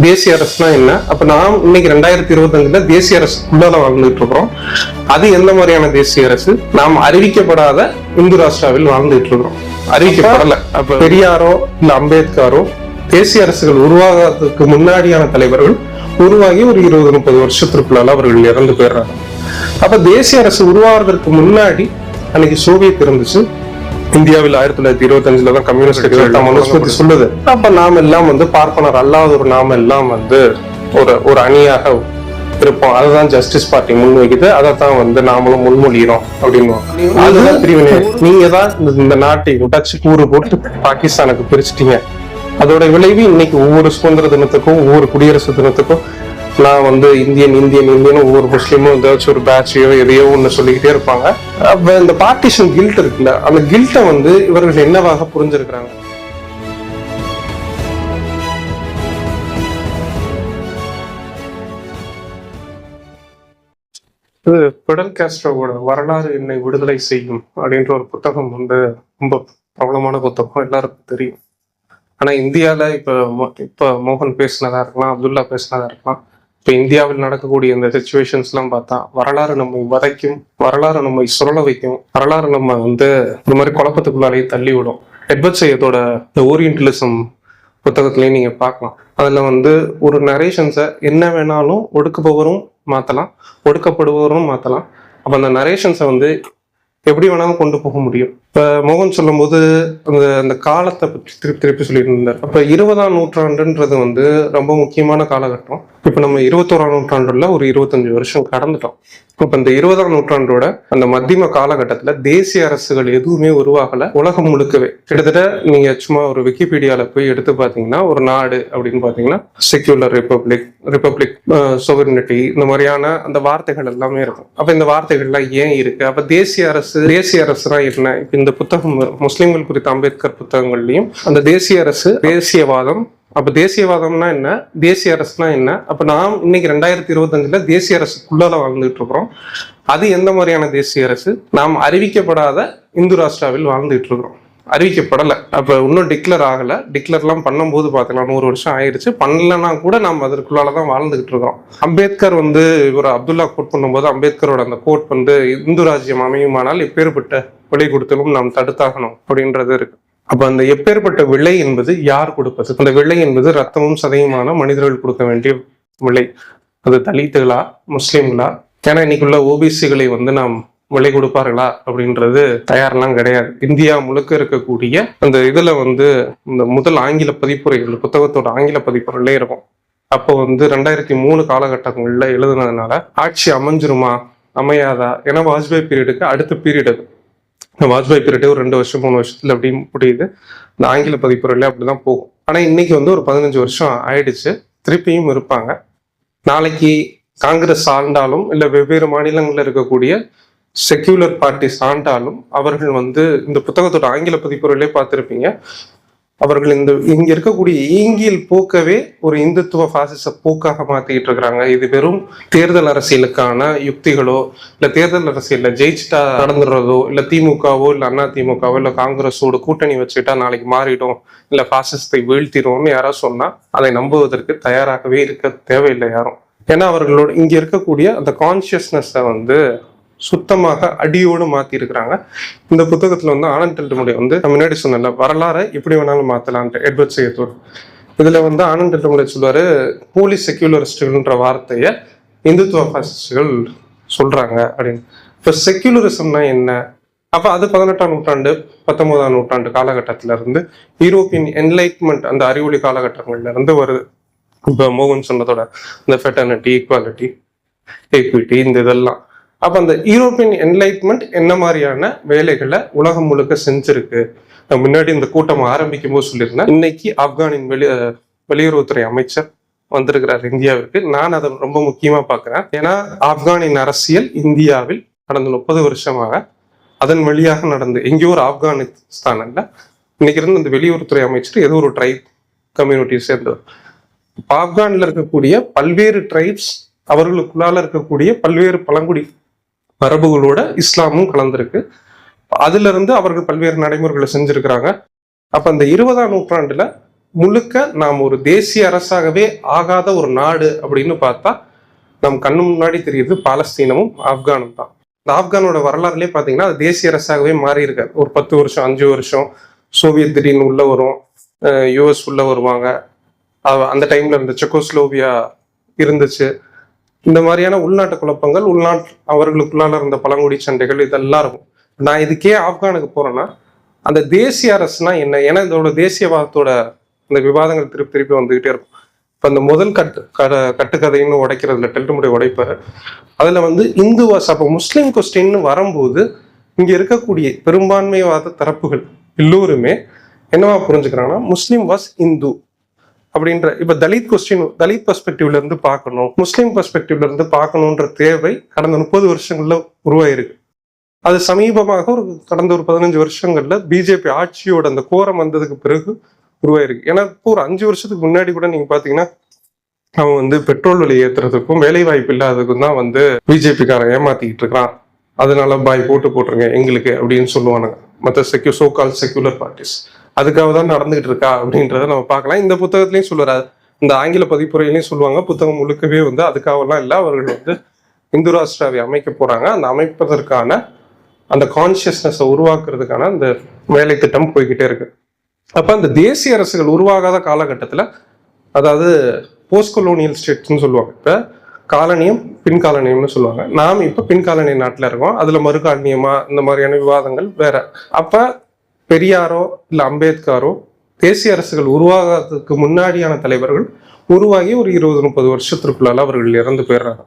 தேசிய அரசுனா என்ன? அப்ப நாம் இன்னைக்கு ரெண்டாயிரத்தி இருபத்தஞ்சுல தேசிய அரசுக்குள்ளால வாழ்ந்துட்டு இருக்கிறோம். அது எந்த மாதிரியான தேசிய அரசு? நாம் அறிவிக்கப்படாத இந்து ராஷ்டிராவில் வாழ்ந்துட்டு இருக்கிறோம். அறிவிக்கப்படல. அப்ப பெரியாரோ இல்ல அம்பேத்கரோ தேசிய அரசுகள் உருவாகிறதுக்கு முன்னாடியான தலைவர்கள் உருவாகி ஒரு இருபது முப்பது வருஷத்திற்குள்ளால அவர்கள் இறந்து போயிடுறாங்க. அப்ப தேசிய அரசு உருவாகிறதுக்கு முன்னாடி அன்னைக்கு சோவியத் இருந்துச்சு. இந்தியாவில் ஆயிரத்தி தொள்ளாயிரத்தி இருபத்தி அஞ்சுல தான் கம்யூனிஸ்ட் மனுஸ்மிருதி சொல்லுது அப்ப நாம எல்லாம் வந்து பார்ப்பனர் அல்லாத ஒரு நாம எல்லாம் வந்து ஒரு ஒரு அணியாக இருப்போம். அதுதான் ஜஸ்டிஸ் பார்ட்டி முன்வைக்குது. அதை தான் வந்து நாமளும் முன்மொழிகிறோம் அப்படின்னு. அதுதான் பிரிவினை. நீங்க தான் இந்த- இந்த நாட்டை உடைச்சு கூறு போட்டு பாகிஸ்தானுக்கு பிரிச்சிட்டீங்க. அதோட விளைவு இன்னைக்கு ஒவ்வொரு சுதந்திர தினத்துக்கும் ஒவ்வொரு குடியரசு தினத்துக்கும் நான் வந்து இந்தியன் இந்தியன் இந்தியன் ஒவ்வொரு முஸ்லீமும் ஏதாச்சும் ஒரு பேட்சையோ எதையோ ஒன்று சொல்லிக்கிட்டே இருப்பாங்க. அப்போ இந்த பார்ட்டிஷன் கில்ட் இருக்குல்ல அந்த கில்ட்டை வந்து இவர்கள் என்னவாக புரிஞ்சிருக்கிறாங்க? இது பிடல் காஸ்ட்ரோவோட வரலாறு என்னை விடுதலை செய்யும் அப்படின்ற ஒரு புத்தகம் வந்து ரொம்ப பிரபலமான புத்தகம் எல்லாருக்கும் தெரியும். ஆனா இந்தியால இப்ப இப்போ இப்ப மோகன் பேசினதா இருக்கலாம் அப்துல்லா பேசினதா இருக்கலாம் இப்ப இந்தியாவில் நடக்கக்கூடிய இந்த சுச்சுவேஷன்ஸ் எல்லாம் பார்த்தா வரலாறு நம்மை வதைக்கும் வரலாறு நம்மை சுரள வைக்கும் வரலாறு நம்ம வந்து இந்த மாதிரி குழப்பத்துக்குள்ளாலேயே தள்ளி விடும் எட்வர்ட் சையதோட இந்த ஓரியன்டலிசம் புத்தகத்துலேயும் நீங்க பார்க்கலாம். அதுல வந்து ஒரு நரேஷன்ஸை என்ன வேணாலும் ஒடுக்குபவரும் மாத்தலாம் ஒடுக்கப்படுபவரும் மாத்தலாம். அப்ப அந்த நரேஷன்ஸை வந்து எப்படி வேணாலும் கொண்டு போக முடியும்? இப்போ மோகன் சொல்லும்போது அந்த அந்த காலத்தை பற்றி திருப்பி திருப்பி சொல்லிட்டு இருந்தார் அப்போ இருபதாம் நூற்றாண்டுன்றது வந்து ரொம்ப முக்கியமான காலகட்டம். இப்போ நம்ம இருபத்தோராம் நூற்றாண்டுல ஒரு இருபத்தஞ்சு வருஷம் கடந்துட்டோம். இப்போ இந்த இருபதாம் நூற்றாண்டோட அந்த மத்தியம காலகட்டத்தில் தேசிய அரசுகள் எதுவுமே உருவாகல. உலகம் முழுக்கவே. கிட்டத்தட்ட நீங்க சும்மா ஒரு விக்கிபீடியால போய் எடுத்து பார்த்தீங்கன்னா ஒரு நாடு அப்படின்னு பார்த்தீங்கன்னா செக்யூலர் ரிப்பப்ளிக் ரிப்பப்ளிக் சொவரினிட்டி இந்த மாதிரியான அந்த வார்த்தைகள் எல்லாமே இருக்கும். அப்போ இந்த வார்த்தைகள்லாம் ஏன் இருக்கு? அப்போ தேசிய அரசு தேசிய அரசுனா என்ன? இந்த புத்தகம் முஸ்லிம்கள் குறித்த அம்பேத்கர் புத்தகங்கள்லயும் அந்த தேசிய அரசு தேசியவாதம் அப்ப தேசியவாதம்னா என்ன? தேசிய அரசுனா என்ன? அப்ப நாம் இன்னைக்கு ரெண்டாயிரத்தி இருபத்தஞ்சுல தேசிய அரசுக்குள்ளால வாழ்ந்துட்டு இருக்கிறோம். அது எந்த மாதிரியான தேசிய அரசு? நாம் அறிவிக்கப்படாத இந்து ராஷ்டிராவில் வாழ்ந்துட்டு இருக்கிறோம். அறிவிக்கப்படலை. அப்போ இன்னும் டிக்ளேர் ஆகலை. டிக்ளேர்லாம் பண்ணும்போது பார்த்துக்கலாம் நூறு வருஷம் ஆயிடுச்சு. பண்ணலன்னா கூட நம்ம அதற்குள்ளால தான் வாழ்ந்துகிட்டு இருக்கோம் அம்பேத்கர் வந்து இவர் அப்துல்லா கோட் பண்ணும்போது அம்பேத்கரோட அந்த கோட் வந்து இந்து ராஜ்யம் அமையுமானால் எப்பேற்பட்ட விலை கொடுத்தலும் நாம் தடுத்தாகணும் அப்படின்றது இருக்கு. அப்போ அந்த எப்பேற்பட்ட விலை என்பது யார் கொடுப்பது? அந்த விலை என்பது ரத்தமும் சதையுமான மனிதர்கள் கொடுக்க வேண்டிய விலை. அது தலித்துகளா முஸ்லீம்களா? ஏன்னா இன்னைக்குள்ள ஓபிசிகளை வந்து நாம் விலை கொடுப்பார்களா அப்படின்றது தயாரெல்லாம் கிடையாது. இந்தியா முழுக்க இருக்கக்கூடிய அந்த இதுல வந்து இந்த முதல் ஆங்கில பதிப்புரைகள் புத்தகத்தோட ஆங்கில பதிப்புரையிலே இருக்கும். அப்போ வந்து ரெண்டாயிரத்தி மூணு காலகட்டங்கள்ல எழுதுனதுனால ஆட்சி அமைஞ்சிருமா அமையாதா ஏன்னா வாஜ்பாய் பீரியடுக்கு அடுத்த பீரியட் அது. இந்த வாஜ்பாய் பீரியடே ஒரு ரெண்டு வருஷம் மூணு வருஷத்துல அப்படி முடியுது. இந்த ஆங்கில பதிப்புரையிலே அப்படிதான் போகும். ஆனா இன்னைக்கு வந்து ஒரு பதினஞ்சு வருஷம் ஆயிடுச்சு. திருப்பியும் இருப்பாங்க. நாளைக்கு காங்கிரஸ் ஆண்டாலும் இல்ல வெவ்வேறு மாநிலங்கள்ல இருக்கக்கூடிய செக்யூலர் பார்ட்டி ஆண்டாலும் அவர்கள் வந்து இந்த புத்தகத்தோட ஆங்கில பதிப்புரையிலே பார்த்துருப்பீங்க. அவர்கள் இந்த இங்க இருக்கக்கூடிய ஈங்கியல் போக்கவே ஒரு இந்துத்துவ பாசிச போக்காக மாத்திக்கிட்டு இருக்கிறாங்க. இது வெறும் தேர்தல் அரசியலுக்கான யுக்திகளோ இல்ல தேர்தல் அரசியல்ல ஜெயிச்சுட்டா நடந்துடுறதோ இல்ல திமுகவோ இல்ல அண்ணா திமுகவோ இல்ல காங்கிரஸோட கூட்டணி வச்சுக்கிட்டா நாளைக்கு மாறிடும் இல்ல பாசிசத்தை வீழ்த்திடுவோம்னு யாராவது சொன்னா அதை நம்புவதற்கு தயாராகவே இருக்க தேவையில்லை யாரும். ஏன்னா அவர்களோட இங்க இருக்கக்கூடிய அந்த கான்சியஸ்னஸை வந்து சுத்தமாக அடியோடு மாத்தி இருக்கிறாங்க இந்த புத்தகத்துல வந்து ஆனந்த் டெல்டமுடைய வந்து நம்ம முன்னாடி சொன்னல வரலாறை எப்படி வேணாலும் மாத்தலான்ட்டு எட்வர்ட் செய்யத்தூர் இதுல வந்து ஆனந்த் டெல்டமுடைய சொல்லுவாரு போலி செக்யூலரிஸ்டுகள்ன்ற வார்த்தையை இந்துத்துவ பாசிஸ்டுகள் சொல்றாங்க அப்படின்னு. இப்ப செக்யூலரிசம்னா என்ன? அப்ப அது பதினெட்டாம் நூற்றாண்டு பத்தொன்பதாம் நூற்றாண்டு காலகட்டத்தில இருந்து யூரோப்பியன் என்லைட்மெண்ட் அந்த அறிவொளி காலகட்டங்கள்ல இருந்து வருது இப்ப மோகன் சொன்னதோட இந்த ஃபெட்டர்னிட்டி ஈக்குவாலிட்டி ஈக்விட்டி இந்த இதெல்லாம். அப்ப அந்த யூரோப்பியன் என்லைட்மெண்ட் என்ன மாதிரியான வேலைகளை உலகம் முழுக்க செஞ்சிருக்கு? முன்னாடி இந்த கூட்டம் ஆரம்பிக்கும் போது சொல்லியிருந்தேன். இன்னைக்கு ஆப்கானின் வெளி வெளியுறவுத்துறை அமைச்சர் வந்திருக்கிறார் இந்தியாவிற்கு. நான் அதை ரொம்ப முக்கியமா பார்க்குறேன். ஏன்னா ஆப்கானின் அரசியல் இந்தியாவில் கடந்த முப்பது வருஷமாக அதன் வழியாக நடந்து எங்கேயோ ஒரு ஆப்கானிஸ்தான் அல்ல இன்னைக்கு இருந்து இந்த வெளியுறவுத்துறை அமைச்சர் ஏதோ ஒரு ட்ரைப் கம்யூனிட்டியை சேர்ந்தவர். ஆப்கானில் இருக்கக்கூடிய பல்வேறு ட்ரைப்ஸ் அவர்களுக்குள்ளால இருக்கக்கூடிய பல்வேறு பழங்குடி மரபுகளோட இஸ்லாமும் கலந்திருக்கு. அதுல இருந்து அவர்கள் பல்வேறு நடைமுறைகளை செஞ்சிருக்கிறாங்க. அப்ப அந்த இருபதாம் நூற்றாண்டுல முழுக்க நாம் ஒரு தேசிய அரசாகவே ஆகாத ஒரு நாடு அப்படின்னு பார்த்தா நம் கண்ணு முன்னாடி தெரியுது பாலஸ்தீனமும் ஆப்கானும் தான். இந்த ஆப்கானோட வரலாறுலேயே பார்த்தீங்கன்னா அது தேசிய அரசாகவே மாறி இருக்காது ஒரு பத்து வருஷம் அஞ்சு வருஷம் சோவியத் திடீர்னு உள்ள வரும். யூஎஸ் உள்ள வருவாங்க. அந்த டைம்ல இருந்த செக்கோஸ்லோவியா இருந்துச்சு. இந்த மாதிரியான உள்நாட்டு குழப்பங்கள் உள்நாட்டு அவர்களுக்குள்ளால இருந்த பழங்குடி சண்டைகள் இதெல்லாம் இருக்கும். நான் இதுக்கே ஆப்கானுக்கு போறேன்னா அந்த தேசிய அரசுனா என்ன? ஏன்னா இதோட தேசியவாதத்தோட இந்த விவாதங்கள் திருப்பி திருப்பி வந்துகிட்டே இருக்கும். இப்போ அந்த முதல் கட்டு கட கட்டுக்கதைன்னு உடைக்கிறதுல டெல்டமுடைய உடைப்பாரு அதுல வந்து இந்துவாஸ் அப்போ முஸ்லீம் கொஸ்டின்னு வரும்போது இங்க இருக்கக்கூடிய பெரும்பான்மைவாத தரப்புகள் எல்லோருமே என்னவா புரிஞ்சுக்கிறாங்கன்னா முஸ்லீம் வாஸ் இந்து. அப்படின்ற இப்ப தலித் கொஸ்டின் தலித் பெர்ஸ்பெக்டிவ்ல இருந்து பார்க்கணும் முஸ்லீம் பெர்ஸ்பெக்டிவ்ல இருந்து பார்க்கணுன்ற தேவை கடந்த முப்பது வருஷங்கள்ல உருவாயிருக்கு. அது சமீபமாக ஒரு கடந்த ஒரு பதினஞ்சு வருஷங்கள்ல பிஜேபி ஆட்சியோட அந்த கோரம் வந்ததுக்கு பிறகு உருவாயிருக்கு. ஏன்னா இப்போ ஒரு அஞ்சு வருஷத்துக்கு முன்னாடி கூட நீங்க பாத்தீங்கன்னா அவன் வந்து பெட்ரோல் விலை ஏத்துறதுக்கும் வேலை வாய்ப்பு இல்லாததுக்கும் தான் வந்து பிஜேபிக்காரன் ஏமாத்திக்கிட்டு இருக்கிறான். அதனால பாய் போட்டு போட்டுருங்க எங்களுக்கு அப்படின்னு சொல்லுவானுங்க. மற்ற செக்யூ சோ கால் செக்யூலர் பார்ட்டிஸ் அதுக்காக தான் நடந்துகிட்டு இருக்கா அப்படின்றத நம்ம பார்க்கலாம். இந்த புத்தகத்திலையும் சொல்லுறாரு. இந்த ஆங்கில பதிப்புரையிலையும் சொல்லுவாங்க புத்தகம் முழுக்கவே வந்து அதுக்காகலாம் இல்லை அவர்கள் வந்து இந்து ராஷ்டிராவை அமைக்க போறாங்க. அந்த அமைப்பதற்கான அந்த கான்சியஸ்னஸை உருவாக்குறதுக்கான அந்த வேலை திட்டம் போய்கிட்டே இருக்கு. அப்ப அந்த தேசிய அரசுகள் உருவாகாத காலகட்டத்தில் அதாவது போஸ்ட் கொலோனியல் ஸ்டேட்ஸ்னு சொல்லுவாங்க. இப்போ காலனியம் பின் காலனியம்னு சொல்லுவாங்க. நாம் இப்போ பின் காலனிய நாட்டில் இருக்கோம். அதில் மறுகாலனியமா இந்த மாதிரியான விவாதங்கள் வேற. அப்போ பெரியாரோ இல்லை அம்பேத்காரோ தேசிய அரசுகள் உருவாகிறதுக்கு முன்னாடியான தலைவர்கள் உருவாகி ஒரு இருபது முப்பது வருஷத்திற்குள்ளால அவர்கள் இறந்து போயிடுறாங்க.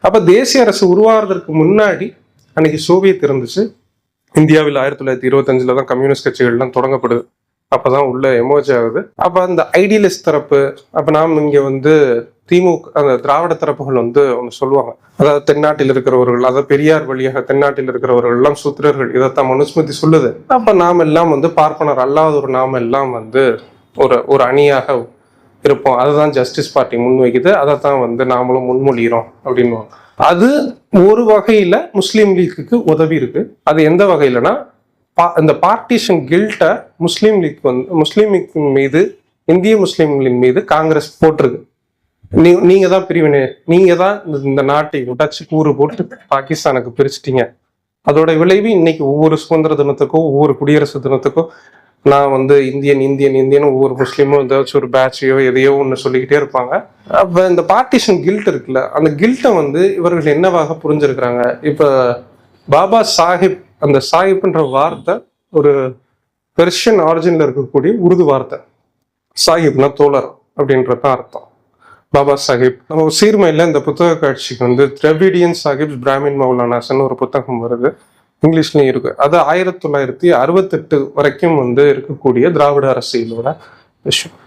அப்போ தேசிய அரசு உருவாகிறதுக்கு முன்னாடி அன்னைக்கு சோவியத் இருந்துச்சு. இந்தியாவில் ஆயிரத்தி தொள்ளாயிரத்தி இருபத்தஞ்சில் தான் கம்யூனிஸ்ட் கட்சிகள்லாம் தொடங்கப்படுது. அப்பதான் உள்ள எமோஜ் ஆகுது. அப்ப அந்த ஐடியலிஸ்ட் தரப்பு அப்ப நாம் இங்க வந்து திமுக அந்த திராவிட தரப்புகள் வந்து ஒன்று சொல்லுவாங்க. அதாவது தென்னாட்டில் இருக்கிறவர்கள் அதாவது பெரியார் வழியாக தென்னாட்டில் இருக்கிறவர்கள் எல்லாம் சூத்திரர்கள் இதைத்தான் மனுஸ்மிருதி சொல்லுது. அப்ப நாம் எல்லாம் வந்து பார்ப்பனர் அல்லாத ஒரு நாம் எல்லாம் வந்து ஒரு ஒரு அணியாக இருப்போம். அதுதான் ஜஸ்டிஸ் பார்ட்டி முன்வைக்குது. அதை தான் வந்து நாமளும் முன்மொழிகிறோம் அப்படின்னுவாங்க அது ஒரு வகையில முஸ்லீம் லீக்குக்கு உதவி இருக்கு. அது எந்த வகையிலனா பா- இந்த பார்ட்டிஷன் கில்ட்டை முஸ்லீம் லீக் வந்து முஸ்லீம் லீக் மீது இந்திய முஸ்லீம்களின் மீது காங்கிரஸ் போட்டிருக்கு. நீ நீங்க தான் பிரிவினை நீங்க தான் இந்த- நாட்டை உடைச்சு கூறு போட்டு பாகிஸ்தானுக்கு பிரிச்சிட்டீங்க. அதோட விளைவு இன்னைக்கு ஒவ்வொரு சுதந்திர தினத்துக்கும் ஒவ்வொரு குடியரசு தினத்துக்கும் நான் வந்து இந்தியன் இந்தியன் இந்தியன் ஒவ்வொரு முஸ்லீமும் ஏதாச்சும் ஒரு பேட்சையோ எதையோ ஒன்று சொல்லிக்கிட்டே இருப்பாங்க. அப்போ இந்த பார்ட்டிஷன் கில்ட் இருக்குல்ல அந்த கில்ட்டை வந்து இவர்கள் என்னவாக புரிஞ்சிருக்கிறாங்க? இப்போ பாபா சாஹிப் அந்த சாஹிப்ன்ற வார்த்தை ஒரு பெர்ஷியன் ஆரிஜினில் இருக்கக்கூடிய உருது வார்த்தை. சாஹிப்னா தோழர் அப்படின்றத அர்த்தம். பாபா சாஹிப். நம்ம சீர்மையில் இந்த புத்தக காட்சிக்கு வந்து திரவிடியன் சாஹிப் பிராமின் மௌலானாசன் ஒரு புத்தகம் வருது. இங்கிலீஷ்லயும் இருக்கு. அது ஆயிரத்தி தொள்ளாயிரத்தி அறுபத்தெட்டு வரைக்கும் வந்து இருக்கக்கூடிய திராவிட அரசியலோட விஷயம்.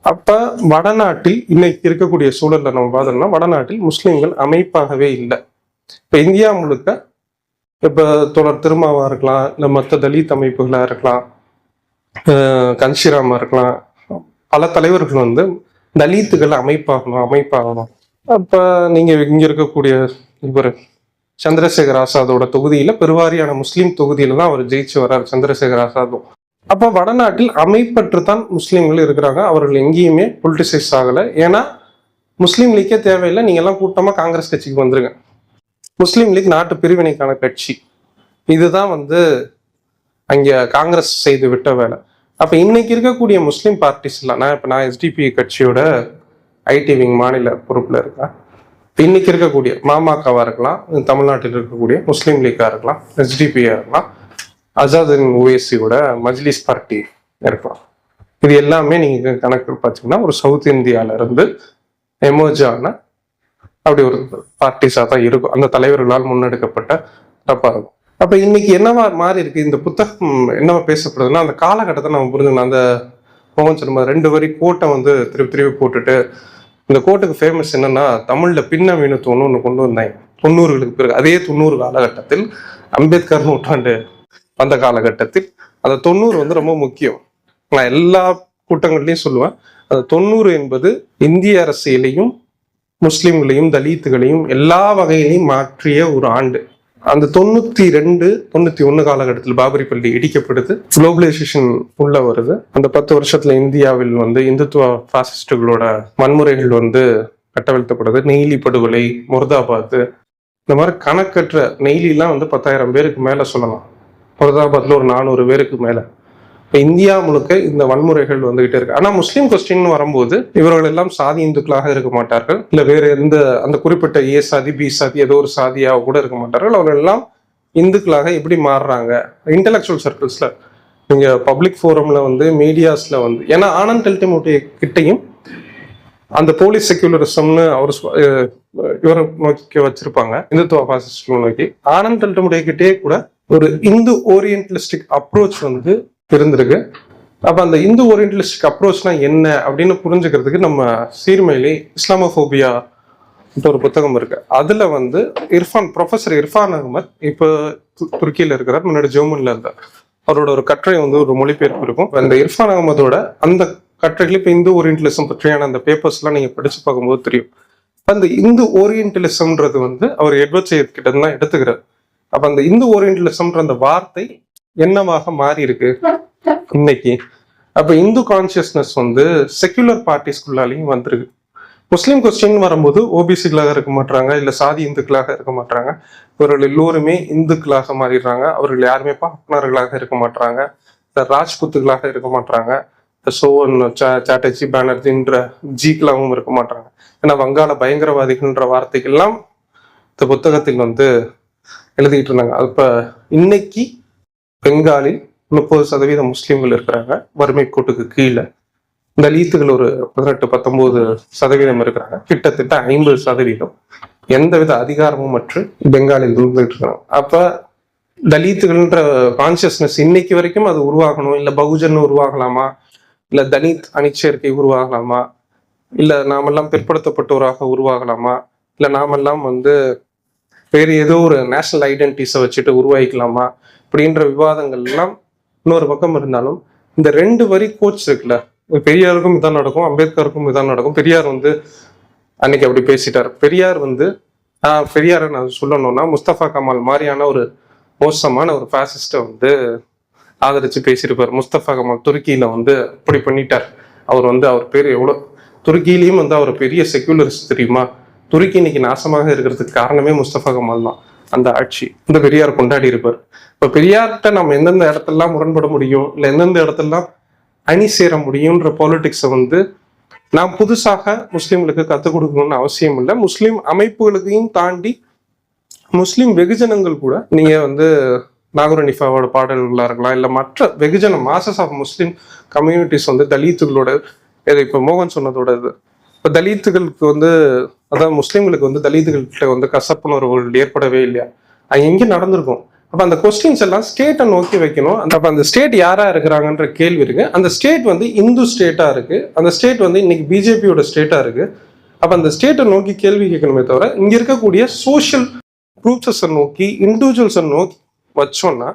அப்ப வடநாட்டில் இன்னைக்கு இருக்கக்கூடிய சூழல்ல நம்ம பார்த்தோம்னா வடநாட்டில் முஸ்லிம்கள் அமைப்பாகவே இல்லை. இப்ப இந்தியா முழுக்க இப்போ தொடர் திருமாவா இருக்கலாம் இல்ல மற்ற தலித் அமைப்புகளா இருக்கலாம் அஹ் கன்ஷிராமா இருக்கலாம். பல தலைவர்கள் வந்து தலித்துகள் அமைப்பாகணும் அமைப்பாகணும். அப்ப நீங்க இங்க இருக்கக்கூடிய இவர் சந்திரசேகர் ஆசாதோட தொகுதியில பெருவாரியான முஸ்லீம் தொகுதியில தான் அவர் ஜெயிச்சு வர்றார் சந்திரசேகர் ஆசாதும் அப்ப வடநாட்டில் அமைப்பற்று தான் முஸ்லீம்கள் இருக்கிறாங்க அவர்கள் எங்கேயுமே பொலிட்டிசைஸ் ஆகலை. ஏன்னா முஸ்லீம் லீக்கே தேவையில்லை நீங்க எல்லாம் கூட்டமா காங்கிரஸ் கட்சிக்கு வந்துருங்க. முஸ்லீம் லீக் நாட்டு பிரிவினைக்கான கட்சி. இதுதான் வந்து அங்கே காங்கிரஸ் செய்து விட்ட வேலை. அப்போ இன்னைக்கு இருக்கக்கூடிய முஸ்லீம் பார்ட்டிஸ்லாம் நான் இப்போ நான் எஸ்டிபி கட்சியோட ஐடி விங் மாநில பொறுப்பில் இருக்கேன். இன்னைக்கு இருக்கக்கூடிய மாமாக்காவாக இருக்கலாம் தமிழ்நாட்டில் இருக்கக்கூடிய முஸ்லீம் லீக்காக இருக்கலாம் எஸ்டிபியாக இருக்கலாம் அசாதுன் ஓஎஸ்சியோட மஜ்லிஸ் பார்ட்டி இருக்கலாம். இது எல்லாமே நீங்கள் கணக்கு பார்த்தீங்கன்னா ஒரு சவுத் இந்தியாவிலேருந்து எமோஜான அப்படி ஒரு பார்ட்டிஸாக தான் இருக்கும். அந்த தலைவர்களால் முன்னெடுக்கப்பட்ட தப்பாக இருக்கும். அப்போ இன்னைக்கு என்னவா மாறி இருக்கு? இந்த புத்தகம் என்னவா பேசப்படுதுன்னா அந்த காலகட்டத்தை நம்ம புரிஞ்சுக்கணும். அந்த மோகன் சர்மா ரெண்டு வரி கோட்டை வந்து திருப்பி திருப்பி போட்டுட்டு இந்த கோட்டுக்கு ஃபேமஸ் என்னன்னா தமிழில் பின்ன மீனத்துவம்னு ஒன்று கொண்டு வந்தாங்க. தொண்ணூறுகளுக்கு பிறகு அதே தொண்ணூறு காலகட்டத்தில் அம்பேத்கர் நூற்றாண்டு வந்த காலகட்டத்தில் அந்த தொண்ணூறு வந்து ரொம்ப முக்கியம். நான் எல்லா கூட்டங்கள்லையும் சொல்லுவேன். அந்த தொண்ணூறு என்பது இந்திய அரசியலையும் முஸ்லீம்களையும் தலித்துகளையும் எல்லா வகையிலையும் மாற்றிய ஒரு ஆண்டு. அந்த தொண்ணூத்தி ரெண்டு தொண்ணூத்தி ஒன்னு காலகட்டத்தில் பாபரி பள்ளி இடிக்கப்படுது. குளோபலைசேஷன் உள்ள வருது. அந்த பத்து வருஷத்துல இந்தியாவில் வந்து இந்துத்துவ பாசிஸ்டுகளோட வன்முறைகள் வந்து கட்டவிழ்த்தப்படுது. நெய்லி படுகொலை முர்தாபாத் இந்த மாதிரி கணக்கற்ற நெய்லிலாம் வந்து பத்தாயிரம் பேருக்கு மேல சொல்லலாம். முர்தாபாத்ல ஒரு நானூறு பேருக்கு மேல. இப்போ இந்தியா முழுக்க இந்த வன்முறைகள் வந்துகிட்டே இருக்கு. ஆனால் முஸ்லீம் கொஸ்டின் வரும்போது இவர்கள் எல்லாம் சாதி இந்துக்களாக இருக்க மாட்டார்கள். இல்லை வேறு எந்த அந்த குறிப்பிட்ட ஏ சாதி பி சாதி ஏதோ ஒரு சாதியாக கூட இருக்க மாட்டார்கள். அவர்கள் எல்லாம் இந்துக்களாக எப்படி மாறுறாங்க? இன்டெலெக்சுவல் சர்க்கிள்ஸ்ல நீங்கள் பப்ளிக் ஃபோரம்ல வந்து மீடியாஸ்ல வந்து ஏன்னா ஆனந்த் டெல்டிமோட்டி கிட்டையும் அந்த போலீஸ் செக்யூலரிசம்னு அவர் இவரை நோக்கி வச்சிருப்பாங்க. இந்துத்துவ பாசிஸ்ட் நோக்கி. ஆனந்த் டெல்டிமோட்டி கிட்டே கூட ஒரு இந்து ஓரியன்டலிஸ்டிக் அப்ரோச் வந்து இருந்திருக்கு. அப்போ அந்த இந்து ஓரியன்டலிஸ்டிக் அப்ரோச்னா என்ன அப்படின்னு புரிஞ்சுக்கிறதுக்கு நம்ம சீர்மையிலே இஸ்லாமோபோபியா ஒரு புத்தகம் இருக்கு. அதுல வந்து இர்ஃபான் ப்ரொஃபசர் இர்ஃபான் அகமத் இப்போ து- துருக்கியில இருக்கிறார். முன்னாடி ஜெர்மன்ல இருந்தார். அவரோட ஒரு கட்டுரை வந்து ஒரு மொழிபெயர்ப்பு இருக்கும். அந்த இர்ஃபான் அகமதோட அந்த கட்டுரைகள் இப்போ இந்து ஓரியன்டலிசம் பற்றியான அந்த பேப்பர்ஸ்லாம் நீங்க படிச்சு பார்க்கும்போது தெரியும். அந்த இந்து ஓரியன்டலிசம்ன்றது வந்து அவர் எட்வர்ட் சையத் கிட்ட தான் எடுத்துக்கிறார். அப்ப அந்த இந்து ஓரியன்டலிசம்ன்ற அந்த வார்த்தை என்னவாக மாறி இருக்கு இன்னைக்கு? அப்ப இந்து கான்சியஸ்னஸ் வந்து செக்யுலர் பார்ட்டிஸ்குள்ளாலையும் வந்திருக்கு. முஸ்லீம் கொஸ்டின் வரும்போது ஓபிசிகளாக இருக்க மாட்டாங்க இல்ல சாதி இந்துக்களாக இருக்க மாட்டாங்க இவர்கள் எல்லோருமே இந்துக்களாக மாறிடுறாங்க. அவர்கள் யாருமே பார்ப்பனர்களாக இருக்க மாட்டாங்க இந்த ராஜ்புத்துகளாக இருக்க மாட்டாங்க இந்த சோவன் சா- சாட்டர்ஜி பானர்ஜின்ற ஜீக்களாகவும் இருக்க மாட்டாங்க ஏன்னா வங்காள பயங்கரவாதிகள்ன்ற வார்த்தைகள்லாம் இந்த புத்தகத்தில் வந்து எழுதிக்கிட்டு இருந்தாங்க. அப்ப இன்னைக்கு பெங்காலில் முப்பது சதவீதம் முஸ்லீம்கள் இருக்கிறாங்க. வறுமை கோட்டுக்கு கீழே தலித்துகள் ஒரு பதினெட்டு பத்தொன்பது சதவீதம் இருக்கிறாங்க. கிட்டத்தட்ட ஐம்பது சதவீதம். எந்தவித அதிகாரமும் மற்றும் பெங்காலில் இருந்துட்டு இருக்காங்க அப்ப தலித்துகள்ன்ற கான்சியஸ்னஸ் இன்னைக்கு வரைக்கும் அது உருவாகணும். இல்ல பகுஜன் உருவாகலாமா? இல்ல தலித் அணிச்சேர்க்கை உருவாகலாமா? இல்ல நாமெல்லாம் பிற்படுத்தப்பட்டோராக உருவாகலாமா? இல்ல நாமெல்லாம் வந்து வேறு ஏதோ ஒரு நேஷனல் ஐடென்டிட்டிஸை வச்சுட்டு உருவாக்கிக்கலாமா அப்படின்ற விவாதங்கள் எல்லாம் இன்னொரு பக்கம் இருந்தாலும் இந்த ரெண்டு வரி கோட்ஸ் இருக்குல்ல பெரியாருக்கும் இதான் நடக்கும் அம்பேத்கருக்கும் இதான் நடக்கும். பெரியார் வந்து அன்னைக்கு அப்படி பேசிட்டார். பெரியார் வந்து ஆஹ் பெரியாரை நான் சொல்லணும்னா முஸ்தபா கமால் மாதிரியான ஒரு மோசமான ஒரு ஃபேசிஸ்டை வந்து ஆதரிச்சு பேசியிருப்பார். முஸ்தபா கமால் துருக்கியில வந்து அப்படி பண்ணிட்டார். அவர் வந்து அவர் பேர் எவ்வளோ துருக்கியிலையும் வந்து அவர் பெரிய செக்யூலரிஸ்ட் தெரியுமா? துருக்கி இன்னைக்கு நாசமாக இருக்கிறதுக்கு காரணமே முஸ்தபா கமால் தான். அந்த ஆட்சி. இந்த பெரியார் கொண்டாடி இருப்பார். இப்போ பெரியார்கிட்ட நம்ம எந்தெந்த இடத்தெல்லாம் முரண்பட முடியும் இல்லை எந்தெந்த இடத்தெல்லாம் அணி சேர முடியும்ன்ற பாலிடிக்ஸை வந்து நாம் புதுசாக முஸ்லீம்களுக்கு கற்றுக் கொடுக்கணும்னு அவசியம் இல்லை. முஸ்லீம் அமைப்புகளுக்கையும் தாண்டி முஸ்லீம் வெகுஜனங்கள் கூட நீங்கள் வந்து நாகூர் நிஃபாவோட பாடல்களாக இருக்கலாம் இல்லை மற்ற வெகுஜன மாசஸ் ஆஃப் முஸ்லீம் கம்யூனிட்டிஸ் வந்து தலித்துகளோட இது இப்போ மோகன் சொன்னதோட இது. இப்போ தலித்துகளுக்கு வந்து அதாவது முஸ்லீம்களுக்கு வந்து தலித்துகள்கிட்ட வந்து கசப்புணர்வுகள் ஏற்படவே இல்லையா? அது எங்கேயும் நடந்திருக்கும்? அப்போ அந்த கொஸ்டின்ஸ் எல்லாம் ஸ்டேட்டை நோக்கி வைக்கணும். அந்த அப்போ அந்த ஸ்டேட் யாராக இருக்கிறாங்கன்ற கேள்வி இருக்கு. அந்த ஸ்டேட் வந்து இந்து ஸ்டேட்டாக இருக்குது அந்த ஸ்டேட் வந்து இன்னைக்கு பிஜேபியோட ஸ்டேட்டாக இருக்குது அப்போ அந்த ஸ்டேட்டை நோக்கி கேள்வி கேட்கணுமே தவிர இங்கே இருக்கக்கூடிய சோஷியல் குரூப்ஸை நோக்கி இண்டிவிஜுவல்ஸை நோக்கி வச்சோன்னா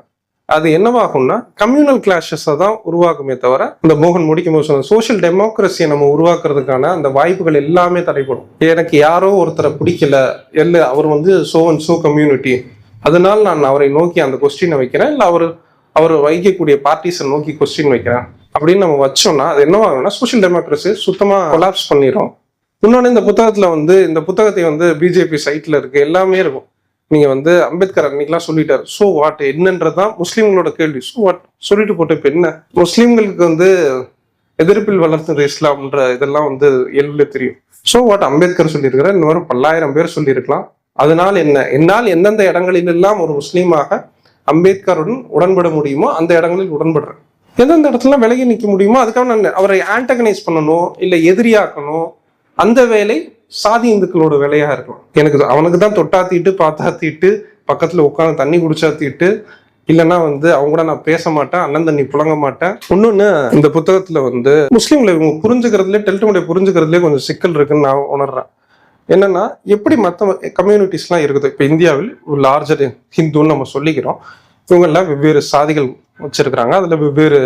அது என்னவாகும்னா கம்யூனல் கிளாஷஸை தான் உருவாக்குமே தவிர இந்த மோகன் முடிக்கும் போது சொன்ன சோஷியல் டெமோக்ரஸியை நம்ம உருவாக்குறதுக்கான அந்த வாய்ப்புகள் எல்லாமே தடைப்படும் எனக்கு யாரோ ஒருத்தரை பிடிக்கல எல்லு அவர் வந்து சோ அண்ட் சோ கம்யூனிட்டி அதனால நான் அவரை நோக்கி அந்த கொஸ்டினை வைக்கிறேன். இல்லை அவர் அவர் வைக்கக்கூடிய பார்ட்டிஸை நோக்கி கொஸ்டின் வைக்கிறேன். அப்படின்னு நம்ம வச்சோம்னா அது என்னவாகும்னா சோஷியல் டெமோக்ரஸி சுத்தமாக கொலாப்ஸ் பண்ணிடும் இன்னொன்று இந்த புத்தகத்தில் வந்து இந்த புத்தகத்தை வந்து பிஜேபி சைட்டில் இருக்குது எல்லாமே இருக்கும். நீங்கள் வந்து அம்பேத்கர் அன்னைக்கெலாம் சொல்லிட்டார். ஸோ வாட் என்னன்றதுதான் முஸ்லீம்களோட கேள்வி. ஸோ வாட் சொல்லிட்டு போட்டு இப்போ என்ன? முஸ்லீம்களுக்கு வந்து எதிர்ப்பில் வளர்த்தது இஸ்லாம்ன்ற இதெல்லாம் வந்து இயல்பில் தெரியும். ஸோ வாட் அம்பேத்கர் சொல்லியிருக்கிறார். இன்னொரு பல்லாயிரம் பேர் சொல்லியிருக்கலாம். அதனால் என்ன? என்னால் எந்தெந்த இடங்களிலெல்லாம் ஒரு முஸ்லீமாக அம்பேத்கருடன் உடன்பட முடியுமோ அந்த இடங்களில் உடன்படுறேன். எந்தெந்த இடத்துல விலகி நிற்க முடியுமோ அதுக்காக நான் அவரை ஆன்டகனைஸ் பண்ணணும் இல்லை எதிரியாக்கணும் அந்த வேலை சாதி இந்துக்களோட வேலையா இருக்கலாம். எனக்கு அவனுக்கு தான் தொட்டாத்திட்டு பார்த்தாத்திட்டு பக்கத்துல உட்காந்து தண்ணி குடிச்சாத்திட்டு இல்லைன்னா வந்து அவங்க கூட நான் பேச மாட்டேன் அண்ணன் தண்ணி புழங்க மாட்டேன். இன்னொன்னு இந்த புத்தகத்துல வந்து முஸ்லீம்களை இவங்க புரிஞ்சுக்கிறதுலே டெல்டமுடைய புரிஞ்சுக்கிறதுலே கொஞ்சம் சிக்கல் இருக்குன்னு நான் உணர்றேன். என்னன்னா எப்படி மற்ற கம்யூனிட்டிஸ்லாம் இருக்குது? இப்போ இந்தியாவில் ஒரு லார்ஜர் ஹிந்துன்னு நம்ம சொல்லிக்கிறோம். இவங்கெல்லாம் வெவ்வேறு சாதிகள் வச்சிருக்கிறாங்க. அதுல வெவ்வேறு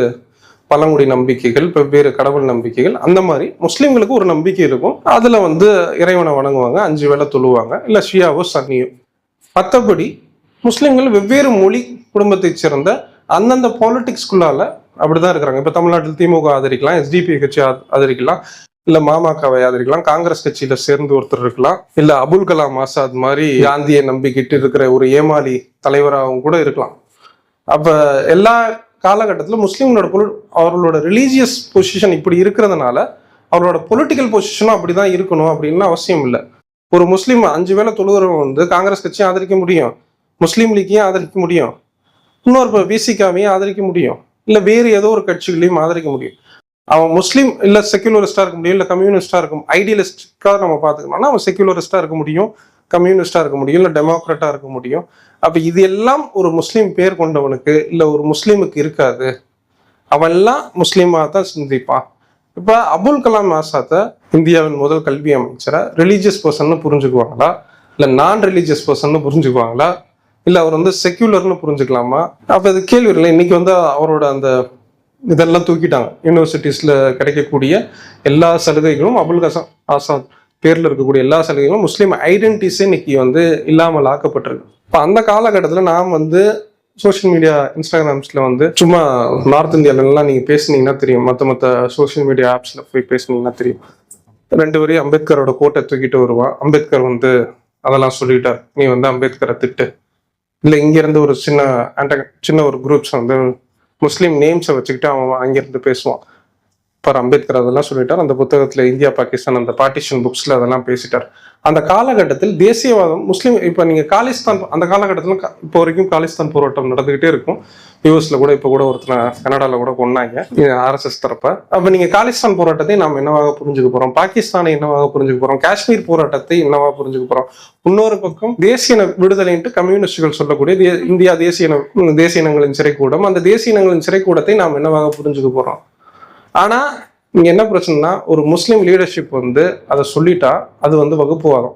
பழங்குடி நம்பிக்கைகள் வெவ்வேறு கடவுள் நம்பிக்கைகள் அந்த மாதிரி முஸ்லீம்களுக்கு ஒரு நம்பிக்கை இருக்கும். அதில் வந்து இறைவனை வணங்குவாங்க அஞ்சு வேளை தொழுவாங்க இல்லை ஷியாவோ சன்னியோ. மற்றபடி முஸ்லீம்கள் வெவ்வேறு மொழி குடும்பத்தைச் சேர்ந்த அந்தந்த பாலிட்டிக்ஸ்குள்ளால அப்படிதான் இருக்கிறாங்க. இப்போ தமிழ்நாட்டில் திமுக ஆதரிக்கலாம் எஸ்டிபி கட்சி ஆதரிக்கலாம் இல்லை மாமாக்காவை ஆதரிக்கலாம் காங்கிரஸ் கட்சியில சேர்ந்து ஒருத்தர் இருக்கலாம் இல்லை அபுல் கலாம் ஆசாத் மாதிரி காந்தியை நம்பிக்கிட்டு இருக்கிற ஒரு ஏமாளி தலைவராகவும் கூட இருக்கலாம். அப்போ எல்லா காலகட்டத்தில் முஸ்லீம்களோட பொலி அவர்களோட ரிலீஜியஸ் பொசிஷன் இப்படி இருக்கிறதுனால அவரோட பொலிட்டிக்கல் பொசிஷனும் அப்படிதான் இருக்கணும் அப்படின்னு அவசியம் இல்லை. ஒரு முஸ்லீம் அஞ்சு வேளை தொழுகிறவங்க வந்து காங்கிரஸ் கட்சியும் ஆதரிக்க முடியும். முஸ்லீம் லீக்கையும் ஆதரிக்க முடியும். இன்னொரு விசிகாவையும் ஆதரிக்க முடியும். இல்லை வேறு ஏதோ ஒரு கட்சிகளையும் ஆதரிக்க முடியும். அவன் முஸ்லீம் இல்லை செக்யூலரிஸ்டாக இருக்க முடியும் இல்லை கம்யூனிஸ்டாக இருக்கும் ஐடியலிஸ்டிக்காக நம்ம பார்த்துக்கணும்னா அவன் செக்யூலரிஸ்டாக இருக்க முடியும். கம்யூனிஸ்டாக இருக்க முடியும் இல்லை டெமோக்ராட்டாக இருக்க முடியும். அப்போ இது எல்லாம் ஒரு முஸ்லீம் பேர் கொண்டவனுக்கு இல்லை ஒரு முஸ்லீமுக்கு இருக்காது. அவெல்லாம் முஸ்லீமாக தான் சிந்திப்பான். இப்போ அபுல் கலாம் ஆசாத்தை இந்தியாவின் முதல் கல்வி அமைச்சரை ரிலீஜியஸ் பர்சன்னு புரிஞ்சுக்குவாங்களா? இல்லை நான் ரிலீஜியஸ் பர்சன்னு புரிஞ்சுக்குவாங்களா? இல்லை அவர் வந்து செக்யூலர்னு புரிஞ்சுக்கலாமா? அப்போ இது கேள்வி இல்லை. இன்னைக்கு வந்து அவரோட அந்த இதெல்லாம் தூக்கிட்டாங்க. யூனிவர்சிட்டிஸில் கிடைக்கக்கூடிய எல்லா சலுகைகளும் அபுல் கசாம் ஆசாத் பேரில் இருக்கக்கூடிய எல்லா சலுகைகளும் முஸ்லீம் ஐடென்டிஸே இன்னைக்கு வந்து இல்லாமல் ஆக்கப்பட்டிருக்கு. இப்போ அந்த காலகட்டத்தில் நாம் வந்து சோஷியல் மீடியா இன்ஸ்டாகிராம்ஸில் வந்து சும்மா நார்த் இந்தியாலலாம் நீங்கள் பேசுனீங்கன்னா தெரியும். மற்ற மற்ற சோஷியல் மீடியா ஆப்ஸில் போய் பேசுனீங்கன்னா தெரியும். ரெண்டு வரையும் அம்பேத்கரோட கோட்டை தூக்கிட்டு வருவான். அம்பேத்கர் வந்து அதெல்லாம் சொல்லிட்டார். நீ வந்து அம்பேத்கரை திட்டு. இல்லை இங்கேருந்து ஒரு சின்ன antagon- சின்ன ஒரு குரூப்ஸ் வந்து முஸ்லீம் நேம்ஸை வச்சுக்கிட்டு அவன் அங்கேருந்து பேசுவான். பர் அம்பேத்கர் அதெல்லாம் சொல்லிட்டார். அந்த புத்தகத்தில் இந்தியா பாகிஸ்தான் அந்த பார்ட்டிஷன் புக்ஸில் அதெல்லாம் பேசிட்டார். அந்த காலகட்டத்தில் தேசியவாதம் முஸ்லீம் இப்போ நீங்கள் காலிஸ்தான் அந்த காலகட்டத்தில் இப்போ வரைக்கும் காலிஸ்தான் போராட்டம் நடந்துக்கிட்டே இருக்கும். யூஎஸில் கூட இப்போ கூட ஒருத்தர் கனடாவில் கூட கொண்டாங்க ஆர்எஸ்எஸ் தரப்ப. அப்போ நீங்கள் காலிஸ்தான் போராட்டத்தை நாம் என்னவாக புரிஞ்சுக்க போகிறோம் பாகிஸ்தானை என்னவாக புரிஞ்சுக்க போகிறோம் காஷ்மீர் போராட்டத்தை என்னவாக புரிஞ்சுக்க போகிறோம் இன்னொரு பக்கம் தேசிய விடுதலைன்ட்டு கம்யூனிஸ்டுகள் சொல்லக்கூடிய இந்தியா தேசிய இன தேசிய இனங்களின் சிறைக்கூடம் அந்த தேசிய இனங்களின் சிறைக்கூடத்தை நாம் என்னவாக புரிஞ்சுக்க போகிறோம் ஆனால் இங்கே என்ன பிரச்சனைனா ஒரு முஸ்லீம் லீடர்ஷிப் வந்து அதை சொல்லிட்டா அது வந்து வகுப்புவாதம்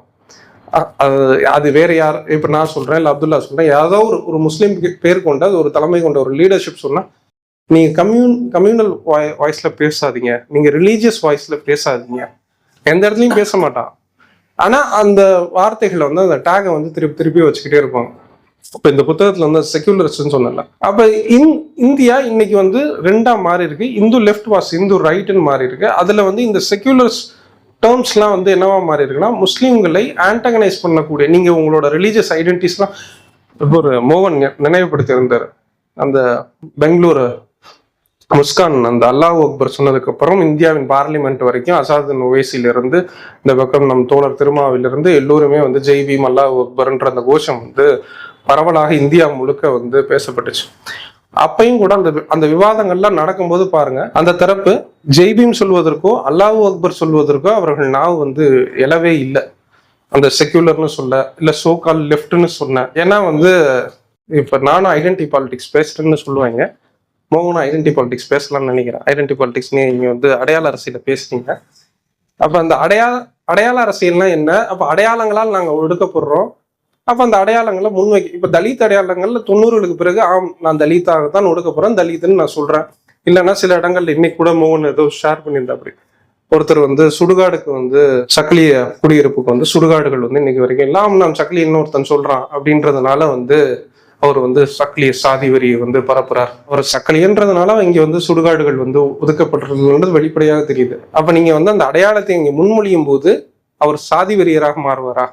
அது அது வேற யார்? இப்போ நான் சொல்கிறேன் இல்லை அப்துல்லா சொல்கிறேன் ஏதோ ஒரு ஒரு முஸ்லீம் பேர் கொண்ட அது ஒரு தலைமை கொண்ட ஒரு லீடர்ஷிப் சொன்னால் நீங்கள் கம்யூன் கம்யூனல் வாய் வாய்ஸில் பேசாதீங்க. நீங்கள் ரிலீஜியஸ் வாய்ஸில் பேசாதீங்க. எந்த இடத்துலையும் பேச மாட்டான் ஆனால் அந்த வார்த்தைகளை வந்து அந்த டேகை வந்து திருப்பி திருப்பி வச்சுக்கிட்டே இருப்பாங்க. இப்ப இந்த புத்தகத்துல வந்து செக்யூலரிஸ்ட்னு சொன்னல அப்ப இந் இந்தியா இன்னைக்கு வந்து ரெண்டா மாறி இருக்கு. இந்து லெஃப்ட் வாஸ் இந்து ரைட்னு மாறி இருக்கு. அதுல வந்து இந்த செக்யூலர்ஸ் டேர்ம்ஸ்லாம் வந்து என்னவா மாறி இருக்குன்னா முஸ்லீம்களை ஆன்டகனைஸ் பண்ணக்கூடிய நீங்க உங்களோட ரிலீஜியஸ் ஐடென்டிஸ்லாம் இப்போ ஒரு மோகன் நினைவுபடுத்தி இருந்தார் அந்த பெங்களூரு முஸ்கான் அந்த அல்லாஹ் அக்பர் சொன்னதுக்கப்புறம் இந்தியாவின் பார்லிமெண்ட் வரைக்கும் அசாதுன் ஓவைசில இந்த பக்கம் நம் தோழர் திருமாவிலிருந்து எல்லோருமே வந்து ஜெய் பீம் அல்லாஹ் அக்பர்ன்ற அந்த கோஷம் வந்து பரவலாக இந்தியா முழுக்க வந்து பேசப்பட்டுச்சு. அப்பையும் கூட அந்த அந்த விவாதங்கள்லாம் நடக்கும்போது பாருங்க அந்த தரப்பு ஜெய்பீம் சொல்வதற்கோ அல்லாஹ் அக்பர் சொல்வதற்கோ அவர்கள் நாவு வந்து எழவே இல்லை. அந்த செக்யூலர்னு சொல்ல இல்லை சோகால் லெஃப்ட்னு சொன்னேன் ஏன்னா வந்து இப்போ நானும் ஐடென்டி பாலிடிக்ஸ் பேசுறேன்னு சொல்லுவாங்க. மோகனும் ஐடென்டி பாலிடிக்ஸ் பேசலாம்னு நினைக்கிறேன். ஐடென்டி பாலிடிக்ஸ் நீங்க வந்து அடையாள அரசியல பேசுறீங்க அப்ப அந்த அடையாள அடையாள அரசியல்னா என்ன? அப்ப அடையாளங்களால் நாங்க ஒடுக்கப்படுறோம். அப்ப அந்த அடையாளங்களை முன்வைக்க இப்ப தலித் அடையாளங்கள்ல தொண்ணூறுகளுக்கு பிறகு ஆம் நான் தலித்தாக தான் ஒடுக்கப்படுறேன் தலித்துன்னு நான் சொல்றேன். இல்லைன்னா சில இடங்கள்ல இன்னைக்கு கூட மோகன் ஏதோ ஷேர் பண்ணியிருந்தா அப்படி. ஒருத்தர் வந்து சுடுகாடுக்கு வந்து சக்லிய குடியிருப்புக்கு வந்து சுடுகாடுகள் வந்து இன்னைக்கு வரைக்கும் எல்லாம் நாம் சக்லி இன்னொருத்தன் சொல்றான் அப்படின்றதுனால வந்து அவர் வந்து சக்லிய சாதி வரியை வந்து பரப்புறார். அவர் சக்கலியன்றதுனால இங்க வந்து சுடுகாடுகள் வந்து ஒதுக்கப்பட்டிருக்குன்றது வெளிப்படையாக தெரியுது. அப்ப நீங்க வந்து அந்த அடையாளத்தை இங்க முன்மொழியும் போது அவர் சாதி வெறியராக மாறுவாரா?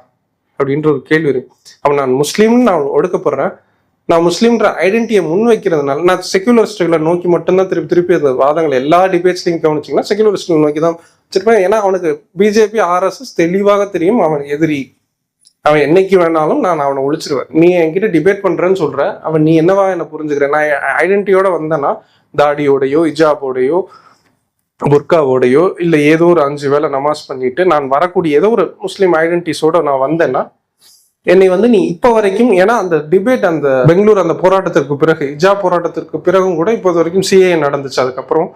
அப்படின்ற ஒரு கேள்வி இருக்கு. அப்ப நான் முஸ்லீம்னு நான் ஒடுக்கப்படுறேன். நான் முஸ்லீம்ன்ற ஐடென்டிட்டியை முன் வைக்கிறதுனால நான் செக்யூலரிஸ்டுகளை நோக்கி மட்டும்தான் திருப்பி திருப்பி அந்த வாதங்களை எல்லா டிபேட்ஸ்லையும் கவனிச்சிங்கன்னா செக்யூலரிஸ்டுகளை நோக்கி தான் வச்சிருப்பேன். ஏன்னா அவனுக்கு பிஜேபி ஆர்எஸ்எஸ் தெளிவாக தெரியும். அவன் எதிரி. அவன் என்னைக்கு வேணாலும் நான் அவனை ஒழிச்சிருவேன். நீ என்கிட்ட டிபேட் பண்றேன்னு சொல்ற. அவன் நீ என்னவா என்ன புரிஞ்சுக்கிற? நான் ஐடென்டிட்டியோட வந்தேன்னா தாடியோடையோ இஜாபோடையோ புர்காவோடையோ இல்லை ஏதோ ஒரு அஞ்சு வேளை நமாஸ் பண்ணிட்டு நான் வரக்கூடிய ஏதோ ஒரு முஸ்லீம் ஐடென்டிட்டிஸோட நான் வந்தேன்னா என்னை வந்து நீ இப்போ வரைக்கும் ஏன்னா அந்த டிபேட் அந்த பெங்களூர் அந்த போராட்டத்திற்கு பிறகு இஜா போராட்டத்திற்கு பிறகும் கூட இப்போது வரைக்கும் சிஏ நடந்துச்சு. அதுக்கப்புறம்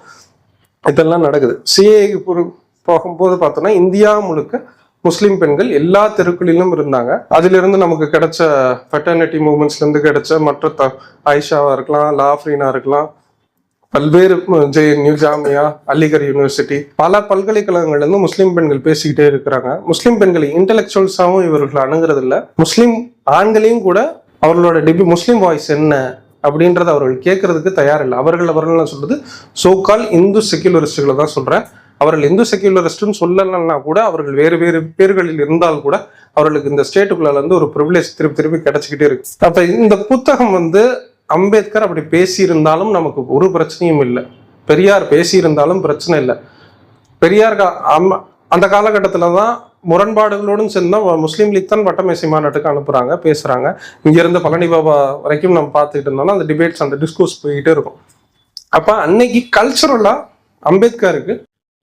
இதெல்லாம் நடக்குது. சிஏ போகும்போது பார்த்தோன்னா இந்தியா முழுக்க முஸ்லீம் பெண்கள் எல்லா தெருக்களிலும் இருந்தாங்க. அதிலிருந்து நமக்கு கிடைச்ச ஃபெட்டர்னிட்டி மூமெண்ட்ஸ்லேருந்து கிடைச்ச மற்ற த ஐஷாவாக இருக்கலாம் லாஃப்ரீனா இருக்கலாம் பல்வேறு ஜேஎன்யூ ஜாமியா அலிகர் யூனிவர்சிட்டி பல பல்கலைக்கழகங்கள்லேருந்து முஸ்லீம் பெண்கள் பேசிக்கிட்டே இருக்கிறாங்க. முஸ்லீம் பெண்களை இன்டலெக்சுவல்ஸாகவும் இவர்கள் அணுகிறது முஸ்லீம் ஆண்களையும் கூட அவர்களோட டிபி முஸ்லீம் வாய்ஸ் என்ன அப்படின்றத அவர்கள் கேட்கறதுக்கு தயாரில்லை. அவர்கள் அவர்கள் சொல்றது? சோகால் இந்து செக்யூலரிஸ்டுகளை தான் சொல்றேன். அவர்கள் இந்து செக்யூலரிஸ்ட்னு சொல்லலைன்னா கூட அவர்கள் வேறு வேறு பேர்களில் இருந்தால் கூட அவர்களுக்கு இந்த ஸ்டேட்டுக்குள்ள இருந்து ஒரு ப்ரிவிலேஜ் திருப்பி திருப்பி கிடைச்சிக்கிட்டே இருக்கு. அப்ப இந்த புத்தகம் வந்து அம்பேத்கர் அப்படி பேசியிருந்தாலும் நமக்கு ஒரு பிரச்சனையும் இல்லை. பெரியார் பேசியிருந்தாலும் பிரச்சனை இல்லை. பெரியார் அந்த காலகட்டத்தில் தான் முரண்பாடுகளோடும் சேர்ந்து முஸ்லீம் லீக் தான் வட்டமேசி மாநாட்டுக்கு அனுப்புறாங்க பேசுறாங்க. இங்கேருந்து பழனி பாபா வரைக்கும் நம்ம பார்த்துக்கிட்டு இருந்தோம்னா அந்த டிபேட்ஸ் அந்த டிஸ்கோஸ் போயிட்டே இருக்கும். அப்ப அன்னைக்கு கல்ச்சுரலா அம்பேத்கருக்கு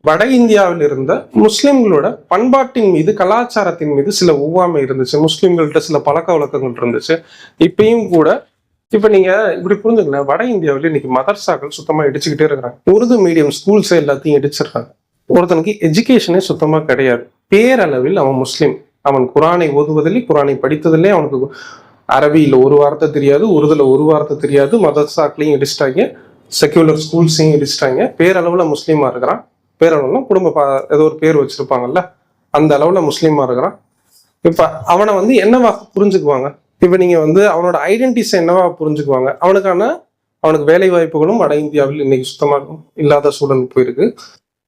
வட இந்தியாவில் இருந்த முஸ்லிம்களோட பண்பாட்டின் மீது கலாச்சாரத்தின் மீது சில ஒவ்வாமை இருந்துச்சு. முஸ்லிம்கள்கிட்ட சில பழக்க வழக்கங்கள் இருந்துச்சு. இப்பயும் கூட இப்ப நீங்க இப்படி புரிஞ்சுக்கலாம் வட இந்தியாவில் இன்னைக்கு மதர்சாக்கள் சுத்தமா இடிச்சுக்கிட்டே இருக்கிறாங்க. உருது மீடியம் ஸ்கூல்ஸ் எல்லாத்தையும் இடிச்சிடுறாங்க. ஒருத்தனுக்கு எஜுகேஷனே சுத்தமா கிடையாது. பேரளவில் அவன் முஸ்லீம். அவன் குரானை ஓதுவதில்லை குரானை படித்ததில்லை. அவனுக்கு அரபியில் ஒரு வார்த்தை தெரியாது உருதுல ஒரு வார்த்தை தெரியாது. மதர்சாக்களையும் இடிச்சிட்டாங்க. செக்யூலர் ஸ்கூல்ஸையும் இடிச்சிட்டாங்க. பேரளவில் முஸ்லீமா இருக்கிறான். பேரளவுல குடும்ப பா- ஏதோ ஒரு பேர் வச்சிருப்பாங்கல்ல? அந்த அளவுல முஸ்லீமாக இருக்கிறான். இப்ப அவனை வந்து என்னவா புரிஞ்சுக்குவாங்க? இப்போ நீங்க வந்து அவனோட ஐடென்டிஸை என்னவா புரிஞ்சுக்குவாங்க? அவனுக்கான அவனுக்கு வேலை வாய்ப்புகளும் வட இந்தியாவில் இன்னைக்கு சுத்தமாக இல்லாத சூழல் போயிருக்கு.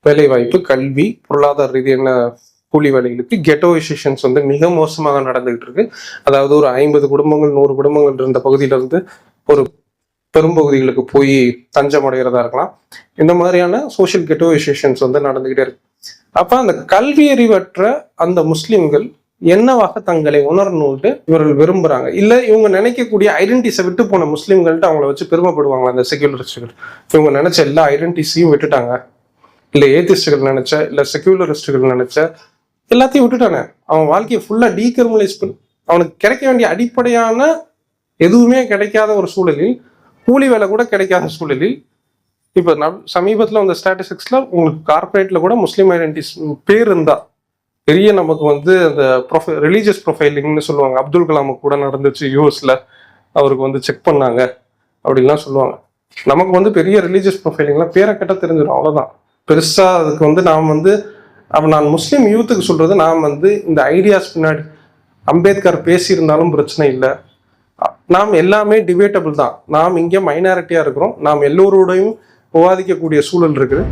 வேலை வாய்ப்பு கல்வி பொருளாதார ரீதியான கூலி வேலைகளுக்கு கெட்டோவைசேஷன்ஸ் வந்து மிக மோசமாக நடந்துகிட்டு இருக்கு. அதாவது ஒரு ஐம்பது குடும்பங்கள் நூறு குடும்பங்கள் இருந்த பகுதியில இருந்து ஒரு பெரும்பகுதிகளுக்கு போய் தஞ்சம் அடைகிறதா இருக்கலாம். இந்த மாதிரியான சோஷியல் கெட்டோவைசேஷன்ஸ் வந்து நடந்துகிட்டே இருக்கு. அப்ப அந்த கல்வி அறிவற்ற அந்த முஸ்லிம்கள் என்னவாக தங்களை உணரணும்ட்டு இவர்கள் விரும்புறாங்க? இல்ல இவங்க நினைக்கக்கூடிய ஐடென்டிஸை விட்டு போன முஸ்லிம்கள்ட்ட அவங்கள வச்சு பெருமைப்படுவாங்களா அந்த செக்யூலரிஸ்டுகள் இவங்க நினைச்ச எல்லா ஐடென்டிஸையும் விட்டுட்டாங்க. இல்ல ஏத்திஸ்டுகள் நினைச்ச இல்ல செக்யூலரிஸ்டுகள் நினைச்ச எல்லாத்தையும் விட்டுட்டானே அவன் வாழ்க்கையை ஃபுல்லா டீகர்மலைஸ் பண்ணி அவனுக்கு கிடைக்க வேண்டிய அடிப்படையான எதுவுமே கிடைக்காத ஒரு சூழலில் கூலி வேலை கூட கிடைக்காத சூழலில் இப்போ நம் சமீபத்தில் வந்த ஸ்டாட்டிஸ்டிக்ஸில் உங்களுக்கு கார்பரேட்டில் கூட முஸ்லீம் ஐடென்டிஸ் பேர் இருந்தால் பெரிய நமக்கு வந்து அந்த ப்ரொஃபை ரிலீஜியஸ் ப்ரொஃபைலிங்னு சொல்லுவாங்க. அப்துல் கலாமுக்கு கூட நடந்துச்சு யூஎஸில் அவருக்கு வந்து செக் பண்ணாங்க அப்படின்லாம் சொல்லுவாங்க. நமக்கு வந்து பெரிய ரிலீஜியஸ் ப்ரொஃபைலிங்லாம் பேரை கட்ட தெரிஞ்சிடும் அவ்வளோதான் பெருசாக அதுக்கு வந்து நாம் வந்து அப்போ நான் முஸ்லீம் யூத்துக்கு சொல்கிறது நாம் வந்து இந்த ஐடியாஸ் பின்னாடி அம்பேத்கர் பேசியிருந்தாலும் பிரச்சனை இல்லை. நாம் எல்லாமே டிபேட்டபிள் தான். நாம் இங்கே மைனாரிட்டியாக இருக்கிறோம். நாம் எல்லோரோடையும் விவாதிக்கக்கூடிய சூழல் இருக்குது.